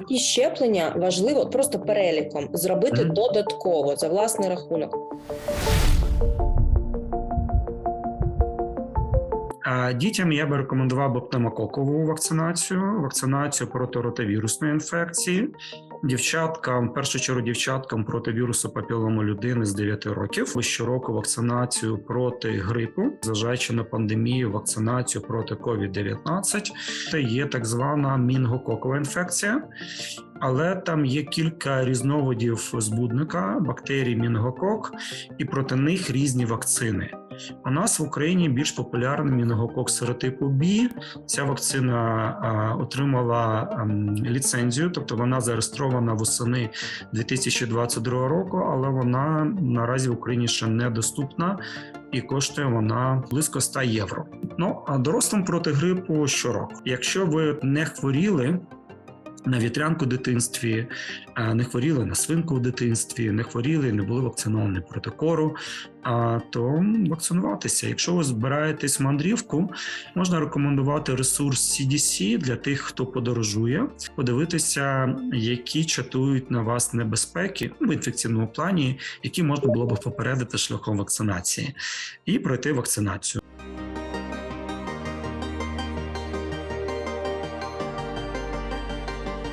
які щеплення важливо просто переліком зробити додатково за власний рахунок? Дітям я би рекомендував би пневмококову вакцинацію, вакцинацію проти ротавірусної інфекції. Дівчаткам, в першу чергу, дівчаткам проти вірусу папілому людини з 9 років. Щороку вакцинацію проти грипу, зважаючи на пандемію, вакцинацію проти COVID-19. Це є так звана мінгококова інфекція. Але там є кілька різновидів збудника бактерій мінгокок, і проти них різні вакцини. У нас в Україні більш популярний мінгокок серотипу B. Ця вакцина отримала ем, ліцензію, тобто вона зареєстрована восени 2022 року, але вона наразі в Україні ще недоступна і коштує вона близько 100 євро. Ну а дорослим проти грипу щороку. Якщо ви не хворіли. На вітрянку в дитинстві, не хворіли на свинку в дитинстві, не хворіли, не були вакциновані проти кору, то вакцинуватися. Якщо ви збираєтесь в мандрівку, можна рекомендувати ресурс CDC для тих, хто подорожує, подивитися, які чатують на вас небезпеки в інфекційному плані, які можна було б попередити шляхом вакцинації, і пройти вакцинацію.